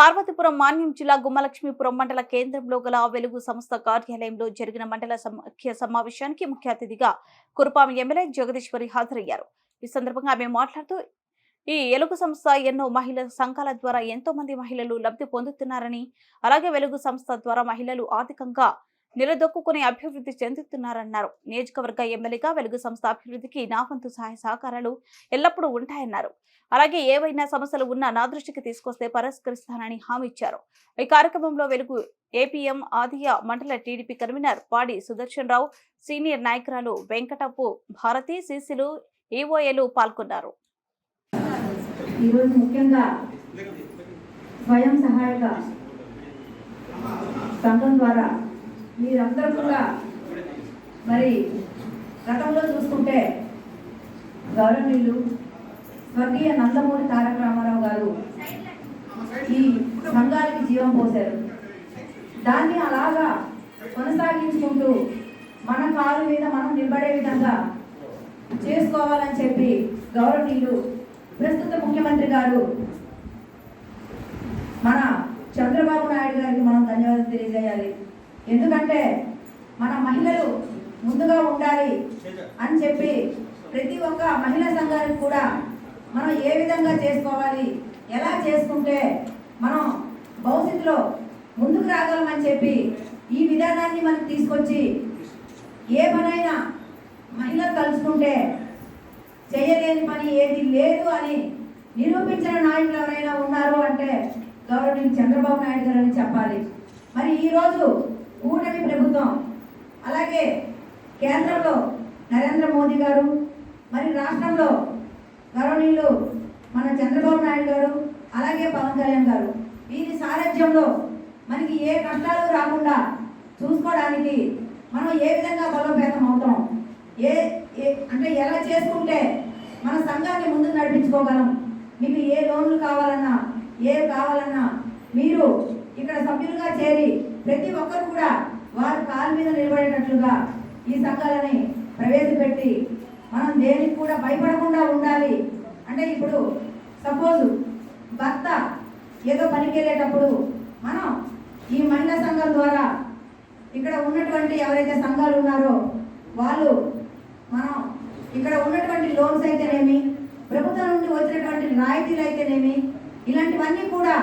పార్వతీపురం మాన్యం జిల్లా గుమ్మలక్ష్మీపురం మండల కేంద్రంలో గల వెలుగు సంస్థ కార్యాలయంలో జరిగిన మండల సమాఖ్య సమావేశానికి ముఖ్య అతిథిగా కురుపాం ఎమ్మెల్యే జగదీశ్వరి హాజరయ్యారు. ఈ సందర్భంగా ఆమె మాట్లాడుతూ ఈ ఎలుగు సంస్థ ఎన్నో మహిళల సంఘాల ద్వారా ఎంతో మంది మహిళలు లబ్ధి పొందుతున్నారని అలాగే వెలుగు సంస్థ ద్వారా మహిళలు ఆర్థికంగా నిలదొక్కుని అభివృద్ధి చెందుతున్నారన్నారు. నియోజకవర్గ ఎమ్మెల్యేగా వెలుగు సంస్థ అభివృద్ధికి నా వంతు సహాయ సహకారాలు ఎల్లప్పుడూ ఉంటాయన్నారు. అలాగే ఏవైనా సమస్యలు ఉన్నా నా దృష్టికి తీసుకొస్తే పరిష్కరిస్తానని హామీ ఇచ్చారు. ఈ కార్యక్రమంలో వెలుగు ఏపీఎం ఆదియ మండల టీడీపీ కన్వీనర్ పాడి సుదర్శన్ రావు సీనియర్ నాయకురాలు వెంకటపు భారతి సీసీలు ఈఓఏలు పాల్గొన్నారు. ఈరోజు ముఖ్యంగా స్వయం సహాయక సంఘం ద్వారా మీరందరూ కూడా మరి గతంలో చూసుకుంటే గౌరవనీయులు స్వర్గీయ నందమూరి తారక రామారావు గారు ఈ సంఘానికి జీవం పోశారు. దాన్ని అలాగా కొనసాగించుకుంటూ మన కాలు మీద మనం నిలబడే విధంగా చేసుకోవాలని చెప్పి గౌరవనీయులు ప్రస్తుత ముఖ్యమంత్రి గారు మన చంద్రబాబు నాయుడు గారికి మనం ధన్యవాదాలు తెలియజేస్తాం ఎందుకంటే మన మహిళలు ముందుగా ఉండాలి అని చెప్పి ప్రతి ఒక్క మహిళా సంఘానికి కూడా మనం ఏ విధంగా చేసుకోవాలి ఎలా చేసుకుంటే మనం భవిష్యత్తులో ముందుకు రాగలమని చెప్పి ఈ విధానాన్ని మనకు తీసుకొచ్చి ఏ పనైనా మహిళలు కలుసుకుంటే చేయలేని పని ఏది లేదు అని నిరూపించిన నాయకులు ఎవరైనా ఉన్నారు అంటే గౌరవనీయులు చంద్రబాబు నాయుడు గారు అని చెప్పాలి. మరి ఈరోజు కూటమి ప్రభుత్వం. అలాగే కేంద్రంలో నరేంద్ర మోదీ గారు మరి రాష్ట్రంలో గౌరవనీయులు మన చంద్రబాబు నాయుడు గారు అలాగే పవన్ కళ్యాణ్ గారు. వీరి సారథ్యంలో మనకి ఏ కష్టాలు రాకుండా చూసుకోవడానికి మనం ఏ విధంగా బలోపేతం అవుతాం? ఏ ఏ- అంటే ఎలా చేసుకుంటే మన సంఘాన్ని ముందు నడిపించుకోగలం? మీకు ఏ లోన్లు కావాలన్నా ఏ కావాలన్నా మీరు ఇక్కడ సభ్యులుగా చేరి ప్రతి ఒక్కరు కూడా వారి కాలు మీద నిలబడేటట్లుగా ఈ సంఘాలని ప్రవేశపెట్టి మనం దేనికి కూడా భయపడకుండా ఉండాలి. అంటే ఇప్పుడు సపోజ్ భర్త ఏదో పనికి వెళ్ళేటప్పుడు మనం ఈ మహిళా సంఘం ద్వారా ఇక్కడ ఉన్నటువంటి ఎవరైతే సంఘాలు ఉన్నారో వాళ్ళు మనం ఇక్కడ ఉన్నటువంటి లోన్స్ అయితేనేమి ప్రభుత్వం నుండి వచ్చినటువంటి రాయితీలు అయితేనేమి ఇలాంటివన్నీ కూడా